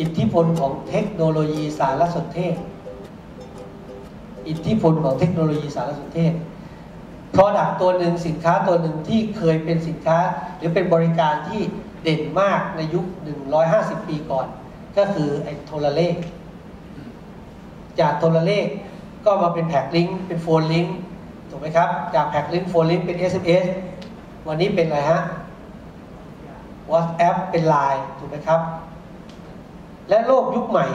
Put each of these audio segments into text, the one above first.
อิทธิพลของเทคโนโลยีสารสนเทศ อิทธิพลของเทคโนโลยีสารสนเทศ Product ตัวหนึ่งสินค้าตัวหนึ่งที่เคยเป็นสินค้า หรือเป็นบริการที่เด่นมากในยุค 150 ปีก่อน ก็คือไอ้โทรเลข จากโทรเลขก็มาเป็นแพ็กลิงก์เป็นโฟนลิงก์ถูกไหมครับ จากแพ็กลิงก์โฟนลิงก์เป็น SMS วันนี้เป็นอะไรฮะ WhatsApp เป็น Line ถูกไหมครับ และโลกยุคใหม่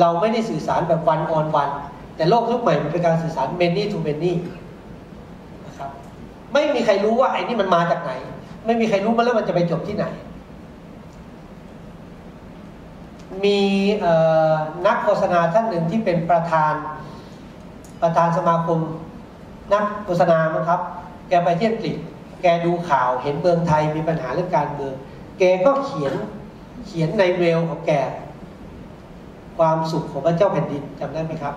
เราไม่ได้สื่อสารแบบวันออนวัน แต่โลกยุคใหม่มันเป็นการสื่อสาร many to many นะครับไม่มีใครรู้ว่าไอ้นี่มันมาจากไหน ไม่มีใครรู้มาแล้วมันจะไปจบที่ไหน มีนักโฆษณาท่านหนึ่งที่เป็นประธานประธานสมาคมนักโฆษณาครับ แกไปเที่อังกฤษแกดูข่าวเห็นเมืองไทยมีปัญหาเรื่องการเมือง แกก็เขียนเขียนในเมลของแก ความสุขของพระเจ้าแผ่นดินจำได้ไหมครับ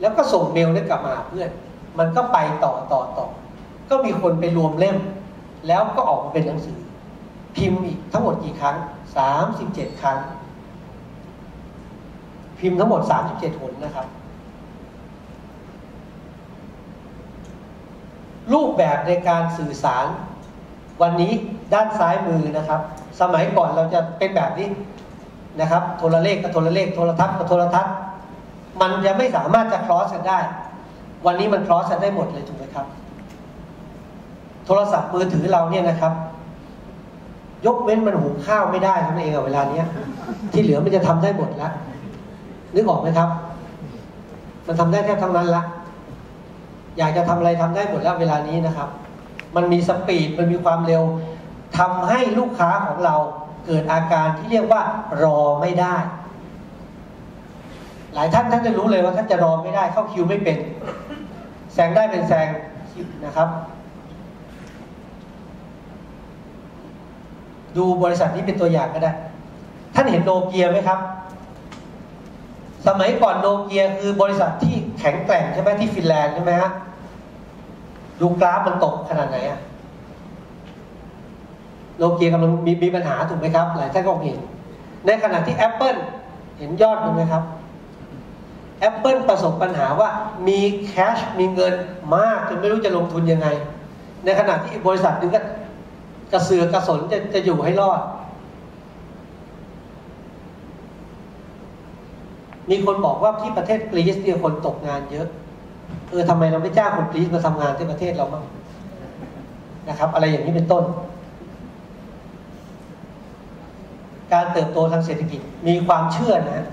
แล้วก็ส่งเมลได้กลับมาเพื่อน มันก็ไปต่อต่อต่อ ก็มีคนไปรวมเล่ม แล้วก็ออกมาเป็นหนังสือ พิมพ์อีกทั้งหมดกี่ครั้งสามสิบเจ็ดครั้ง พิมพ์ทั้งหมดสามสิบเจ็ดหนนะครับ รูปแบบในการสื่อสารวันนี้ด้านซ้ายมือนะครับ สมัยก่อนเราจะเป็นแบบนี้ นะครับ โทรเลขกับโทรเลข โทรทัศน์กับโทรทัศน์ มันจะไม่สามารถจะคลอสกันได้ วันนี้มันคลอสกันได้หมดเลยถูกไหมครับ โทรศัพท์มือถือเราเนี่ยนะครับ ยกเว้นมันหุงข้าวไม่ได้เท่านั้นเองอะเวลาเนี้ย ที่เหลือมันจะทำได้หมดแล้วนึกออกไหมครับ มันทำได้แค่ทั้งนั้นละอยากจะทำอะไรทำได้หมดแล้วเวลานี้นะครับ มันมีสปีด มันมีความเร็วทำให้ลูกค้าของเรา เกิดอาการที่เรียกว่ารอไม่ได้ หลายท่านท่านจะรู้เลยว่าท่านจะรอไม่ได้ เข้าคิวไม่เป็นแซงได้เป็นแซงนะครับ ดูบริษัทนี้เป็นตัวอย่างก็ได้ ท่านเห็นโนเกียไหมครับ สมัยก่อนโนเกียคือบริษัทที่แข็งแกร่งใช่ไหมที่ฟินแลนด์ใช่ไหมฮะดูกราฟมันตกขนาดไหนอะ โนเกียกำลังมีมีปัญหาถูกไหมครับ หลายท่านก็เห็น ในขณะที่ Apple เห็นยอดดูไหมครับ Apple ประสบปัญหาว่ามีแคชมีเงินมากจนไม่รู้จะลงทุนยังไง ในขณะที่บริษัทนึงก็กระเสือกกระสนจะจะอยู่ให้รอด มีคนบอกว่าที่ประเทศกรีซเนี่ยคนตกงานเยอะ เออทำไมเราไม่จ้างคนกรีซมาทำงานที่ประเทศเราบ้างนะครับ อะไรอย่างนี้เป็นต้น การเติบโตทางเศรษฐกิจมีความเชื่อนะ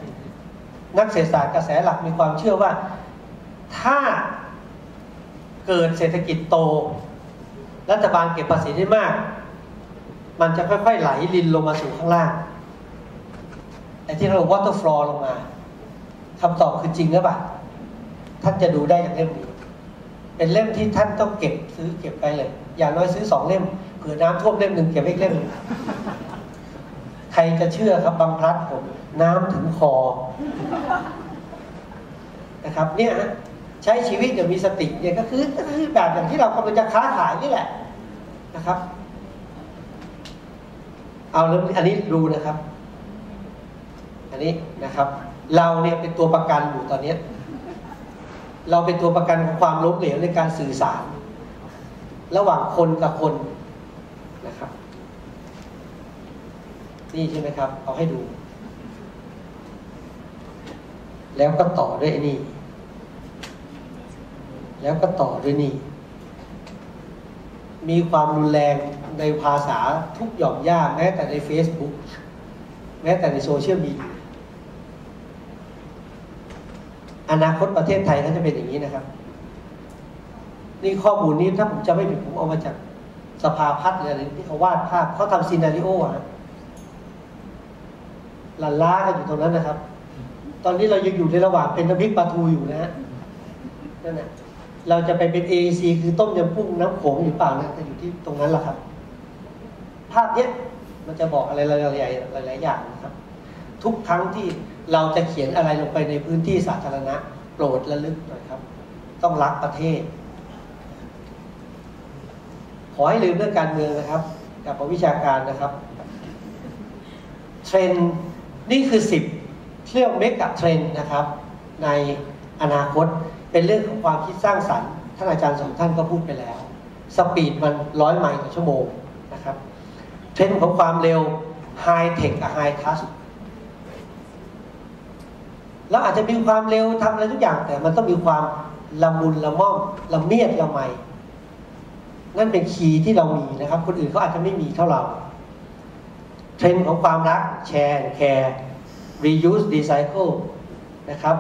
นักเศรษฐศาสตร์กระแสหลักมีความเชื่อว่าถ้าเกิดเศรษฐกิจโต รัฐบาลเก็บภาษีได้มาก มันจะค่อยๆไหลลินลงมาสู่ข้างล่างไอ้ที่เรา water flow ลงมาคำตอบคือจริงหรือเปล่าท่านจะดูได้จากเล่มนี้ เป็นเล่มที่ท่านต้องเก็บซื้อเก็บไปเลย อย่างน้อยซื้อสองเล่มเผื่อน้ำท่วมเล่มหนึ่งเก็บไว้เล่มหนึ่ง ใครจะเชื่อครับบางพลัดผมน้ำถึงคอนะครับเนี่ยใช้ชีวิตอย่างมีสติเนี่ยก็คือก็คือแบบอย่างที่เรากำลังจะค้าขายนี่แหละนะครับ เอาเรื่องอันนี้ดูนะครับ อันนี้นะครับ เราเนี่ยเป็นตัวประกันอยู่ตอนนี้เราเป็นตัวประกันของความล้มเหลวในการสื่อสาร ระหว่างคนกับคนนะครับ นี่ใช่ไหมครับ เอาให้ดู แล้วก็ต่อด้วยนี่ แล้วก็ต่อด้วยนี่ มีความรุนแรงในภาษาทุกหย่อมย่าแม้แต่ใน Facebook แม้แต่ในโซเชียลมีเดียอนาคตประเทศไทยก็จะเป็นอย่างนี้นะครับ นี่ข้อมูลนี้ถ้าผมจะไม่ผิดผมเอามาจากสภาพัฒน์หรือะไรที่เขาวาดภาพเขาทำซีนารีโอฮะ ลันล้ากันอยู่ตรงนั้นนะครับ ตอนนี้เรายังอยู่ในระหว่างเป็นน้ำพริกปลาทูอยู่นะฮะนั่นแหละเราจะไปเป็น AEC คือต้มยำกุ้งน้ำโขงหรือเปล่านะจะอยู่ที่ตรงนั้นแหละครับ ภาพเนี้ยมันจะบอกอะไรหลายๆหลายๆอย่างนะครับ ทุกครั้งที่เราจะเขียนอะไรลงไปในพื้นที่สาธารณะ โปรดระลึกหน่อยครับ ต้องรักประเทศ ขอให้ลืมเรื่องการเมืองนะครับ กับวิชาการนะครับ เทรน นี่คือ 10 เรื่องเมกะเทรนนะครับ ในอนาคตเป็นเรื่องของความคิดสร้างสรรค์ท่านอาจารย์สองท่านก็พูดไปแล้ว สปีดมันร้อยไมล์ต่อชั่วโมงนะครับเทรนของความเร็วไฮเทคกับไฮทัสเราอาจจะมีความเร็วทำอะไรทุกอย่าง แต่มันต้องมีความละมุนละม่อมละเมียดละไมนั่นเป็นคีย์ที่เรามีนะครับ คนอื่นเขาอาจจะไม่มีเท่าเรา เทรนด์ของความรักแชร์แคร์ reuse recycle นะครับ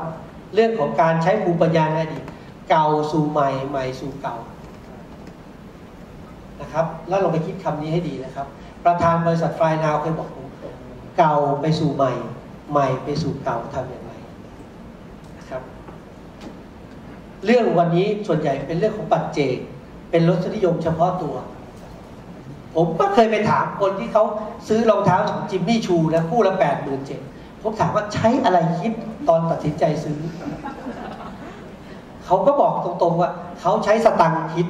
เรื่องของการใช้ภูมิปัญญาในอดีตเก่าสู่ใหม่ใหม่สู่เก่านะครับ แล้วลองไปคิดคำนี้ให้ดีนะครับ ประธานบริษัทไฟนาวเคยบอกผมเก่าไปสู่ใหม่ ใหม่ไปสู่เก่าทำอย่างไรนะครับ เรื่องวันนี้ส่วนใหญ่เป็นเรื่องของปัจเจก เป็นรสนิยมเฉพาะตัว ผมก็เคยไปถามคนที่เขาซื้อรองเท้าของจิมมี่ชูนะคู่ละแปดหมื่นเจ็ดผมถามว่าใช้อะไรคิดตอนตัดสินใจซื้อ เขาก็บอกตรงๆว่า เขาใช้สตังค์คิด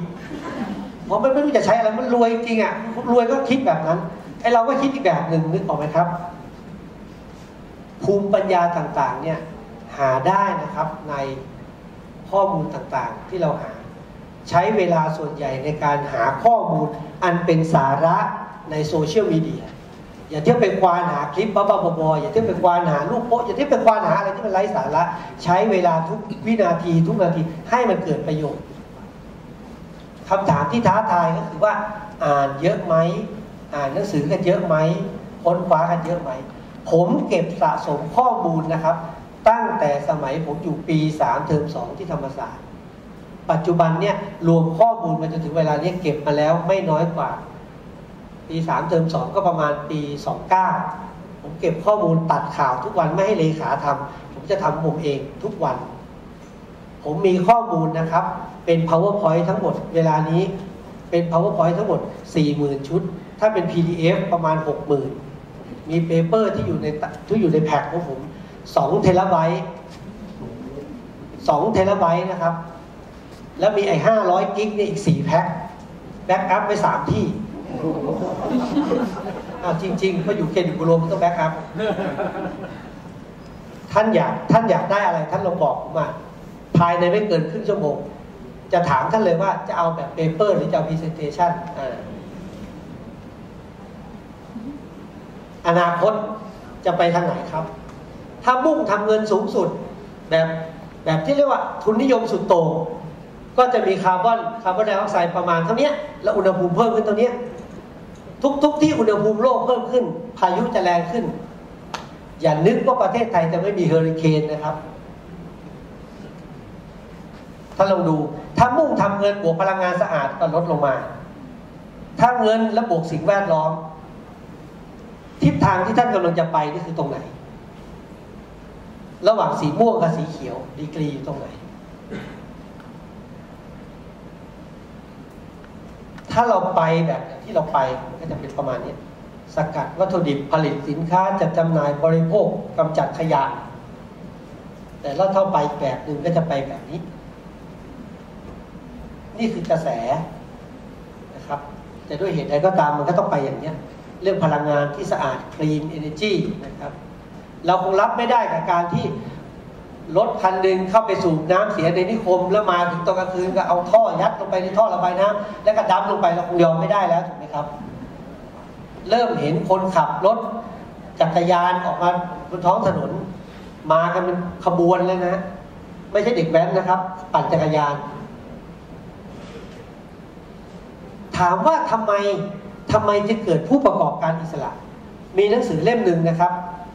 เพราะมันไม่รู้จะใช้อะไรมันรวยจริงอะรวยก็คิดแบบนั้นไอเราก็คิดอีกแบบหนึ่งนึกออกไหมครับ ภูมิปัญญาต่างๆเนี่ยหาได้นะครับในข้อมูลต่างๆที่เราหา ใช้เวลาส่วนใหญ่ในการหาข้อมูลอันเป็นสาระในโซเชียลมีเดียอย่าเที่ยวไปควานหาคลิปบ้าๆบอๆอย่าเที่ยวไปควานหารูปโป๊ะอย่าเที่ยวไปควานหาอะไรที่มันไร้สาระ ใช้เวลาทุกวินาทีทุกนาทีให้มันเกิดประโยชน์คำถามที่ท้าทายก็คือว่า อ่านเยอะไหมอ่านหนังสือกันเยอะไหมค้นคว้ากันเยอะไหม ผมเก็บสะสมข้อมูลนะครับ ตั้งแต่สมัยผมอยู่ปี 3 เทอม2ที่ธรรมศาสตร์ ปัจจุบันเนี่ยรวมข้อมูลมาจนถึงเวลานี้เก็บมาแล้วไม่น้อยกว่า ปี3เทอม2ก็ประมาณปี29ผมเก็บข้อมูลตัดข่าวทุกวันไม่ให้เลขาทำผมจะทำผมเองทุกวัน ผมมีข้อมูลนะครับ เป็น powerpoint ทั้งหมดเวลานี้เป็น powerpoint ทั้งหมด 40,000 ชุด ถ้าเป็น PDF ประมาณ 60,000 มีเปเปอร์ที่อยู่ในที่อยู่ในแพ็คของผม2เทราไบต์2เทราไบต์นะครับ แล้วมีไอ้500กิกเนี่ยอีก4แพ็คแบ็กอัพไว้3ที่อาจริงๆพออยู่เครดิตบูโรมันต้องแบ็กอัพท่านอยากท่านอยากได้อะไร ท่านลองบอกผมมาภายในไม่เกินครึ่งชั่วโมง จะถามท่านเลยว่าจะเอาแบบเปเปอร์หรือจะเอาพรีเซนเทชันอนาคตจะไปทางไหนครับ ถ้ามุ่งทำเงินสูงสุดแบบแบบที่เรียกว่าทุนนิยมสุดโต่ง ก็จะมีคาร์บอนคาร์บอนไดออกไซด์ประมาณเท่านี้แล้วอุณหภูมิเพิ่มขึ้นเท่านี้ทุกๆทที่อุณหภูมิโลกเพิ่มขึ้น พายุจะแรงขึ้น อย่านึกว่าประเทศไทยจะไม่มีเฮอริเคนนะครับ ถ้าลองดูถ้ามุ่งทำเงินบวกพลังงานสะอาดก็ลดลงมา ถ้าเงินและบวกสิ่งแวดล้อม ทิศทางที่ท่านกำลังจะไปนี่คือตรงไหน ระหว่างสีม่วงกับสีเขียว ดีกรีอยู่ตรงไหน ถ้าเราไปแบบที่เราไปก็จะเป็นประมาณนี้สกัดวัตถุดิบผลิตสินค้าจัดจำหน่ายบริโภคกำจัดขยะ แต่เราเท่าไปแบบหนึ่งก็จะไปแบบนี้ นี่คือกระแสนะครับ แต่ด้วยเหตุใดก็ตามมันก็ต้องไปอย่างนี้เรื่องพลังงานที่สะอาด clean energy นะครับ เราคงรับไม่ได้กับการที่ รถคันหนึ่งเข้าไปสูบน้ำเสียในนิคมแล้วมาถึงตอนกลางคืนก็เอาท่อยัดลงไปในท่อระบายน้ำแล้วก็ดำลงไปเราคงยอมไม่ได้แล้วถูกไหมครับ เริ่มเห็นคนขับรถจักรยานออกมาบนท้องถนน มากันเป็นขบวนเลยนะ ไม่ใช่เด็กแว้นนะครับ ปั่นจักรยาน ถามว่าทำไมทำไมจะเกิดผู้ประกอบการอิสระ มีหนังสือเล่มหนึ่งนะครับ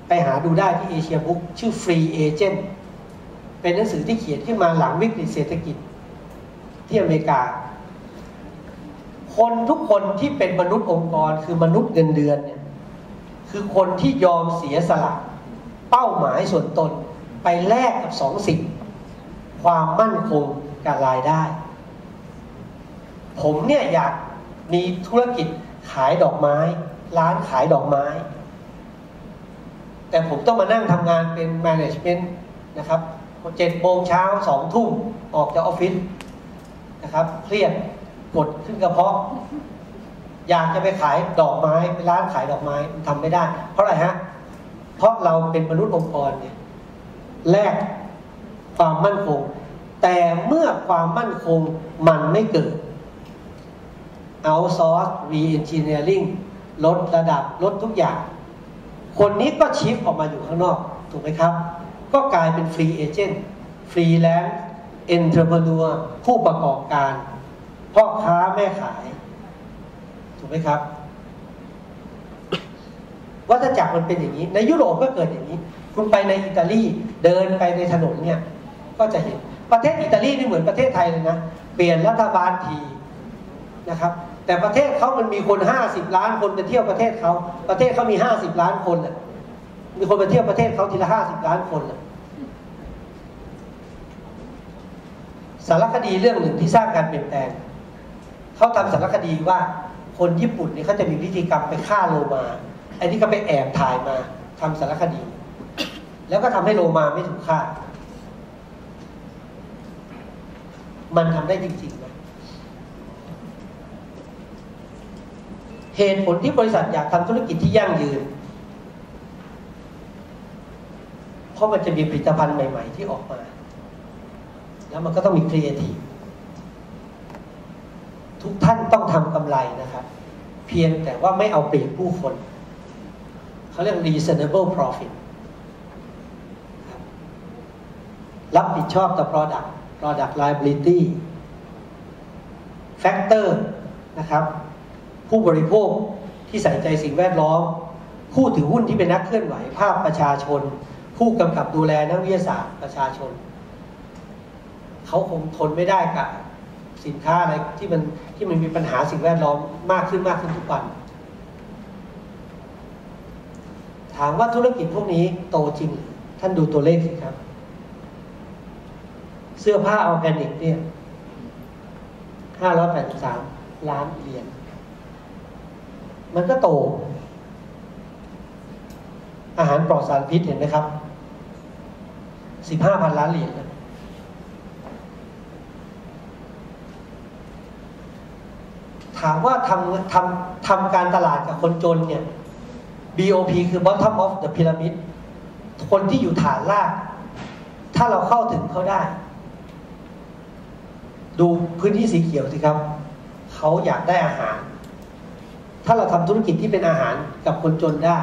ไปหาดูได้ที่เอเชียบุ๊กชื่อ Free Agent เป็นหนังสือที่เขียนขึ้นมาหลังวิกฤตเศรษฐกิจ ที่อเมริกา คนทุกคนที่เป็นมนุษย์องค์กรคือมนุษย์เงินเดือนเนี่ยคือคนที่ยอมเสียสละเป้าหมายส่วนตนไปแลกกับสองสิ่ง ความมั่นคงกับรายได้ ผมเนี่ยอยากมีธุรกิจขายดอกไม้ ร้านขายดอกไม้ แต่ผมต้องมานั่งทำงานเป็นแมネจเมนต์นะครับ เจ็ดโมงเช้าสองทุ่มออกจากออฟฟิศนะครับเครียดกดขึ้นกระเพาะ อยากจะไปขายดอกไม้เป็นร้านขายดอกไม้มันทำไม่ได้ เพราะอะไรฮะ เพราะเราเป็นมนุษย์องค์กรเนี่ยแลกความมั่นคง แต่เมื่อความมั่นคงมันไม่เกิด outsource re-engineering ลดระดับลดทุกอย่าง คนนี้ก็ชิฟออกมาอยู่ข้างนอก ถูกไหมครับ ก็กลายเป็นฟรีเอเจนต์ฟรีแลนซ์เอ็นเทอร์เพเนอร์ผู้ประกอบการพ่อค้าแม่ขาย ถูกไหมครับ วัฏจักรมันเป็นอย่างนี้ ในยุโรปก็เกิดอย่างนี้ คุณไปในอิตาลีเดินไปในถนนเนี่ย ก็จะเห็นประเทศอิตาลีนี่เหมือนประเทศไทยเลยนะ เปลี่ยนรัฐบาลทีนะครับ แต่ประเทศเขามันมีคนห้าสิบล้านคนไปเที่ยวประเทศเขาประเทศเขามีห้าสิบล้านคนน่ะ มีคนไปเที่ยวประเทศเขาทีละห้าสิบล้านคนน่ะสารคดีเรื่องหนึ่งที่สร้างการเปลี่ยนแปลงเขาทำสารคดีว่าคนญี่ปุ่นนี่เขาจะมีพิธีกรรมไปฆ่าโลมาไอ้นี่ก็ไปแอบถ่ายมาทำสารคดี แล้วก็ทำให้โลมาไม่ถูกฆ่า มันทำได้จริงๆไหมเหตุผลที่บริษัทอยากทำธุรกิจที่ยั่งยืน เพ ราะมันจะมีผลิตภัณฑ์ใหม่ ๆ ที่ออกมา แล้วมันก็ต้องมีครีเอทีฟทุกท่านต้องทำกำไรนะครับ เพียงแต่ว่าไม่เอาเปรียบผู้คน เขาเรียก reasonable profit รับผิดชอบต่อ product product liability factor นะครับ ผู้บริโภคที่ใส่ใจสิ่งแวดล้อม ผู้ถือหุ้นที่เป็นนักเคลื่อนไหวภาคประชาชน ผู้กำกับดูแลนักวิทยาศาสตร์ประชาชน เขาคงทนไม่ได้กับสินค้าอะไรที่มันที่มันมีปัญหาสิ่งแวดล้อมมากขึ้นมากขึ้นทุกวัน ถามว่าธุรกิจพวกนี้โตจริง ท่านดูตัวเลขสิครับ เสื้อผ้าออร์แกนิกเนี่ยห้าร้อยแปดสิบสามล้านเหรียญมันก็โต อาหารปลอดสารพิษเห็นไหมครับ สิบห้าพันล้านเหรียญนะถามว่าทำทำทำการตลาดกับคนจนเนี่ย BOP คือ bottom of the pyramid คนที่อยู่ฐานล่างถ้าเราเข้าถึงเขาได้ ดูพื้นที่สีเขียวสิครับ เขาอยากได้อาหาร ถ้าเราทำธุรกิจที่เป็นอาหารกับคนจนได้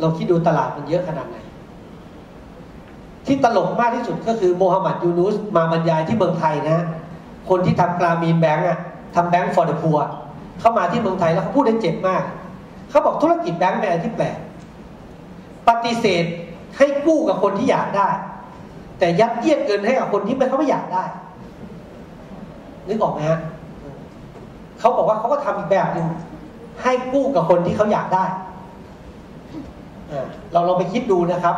เราคิดดูตลาดมันเยอะขนาดไหน ที่ตลกมากที่สุดก็คือโมฮัมหมัดยูนุสมาบรรยายที่เมืองไทยนะ คนที่ทำกรามีนแบงก์อะทำแบงก์ฟอร์ดพัวเข้ามาที่เมืองไทยแล้วเขาพูดได้เจ็บมาก เขาบอกธุรกิจแบงก์เป็นอะไรที่แปลกปฏิเสธให้กู้กับคนที่อยากได้ แต่ยัดเยียดเงินให้กับคนที่ไม่เขาไม่อยากได้นึกออกไหมฮะเขาบอกว่าเขาก็ทำอีกแบบหนึ่งให้กู้กับคนที่เขาอยากได้เราลองไปคิดดูนะครับ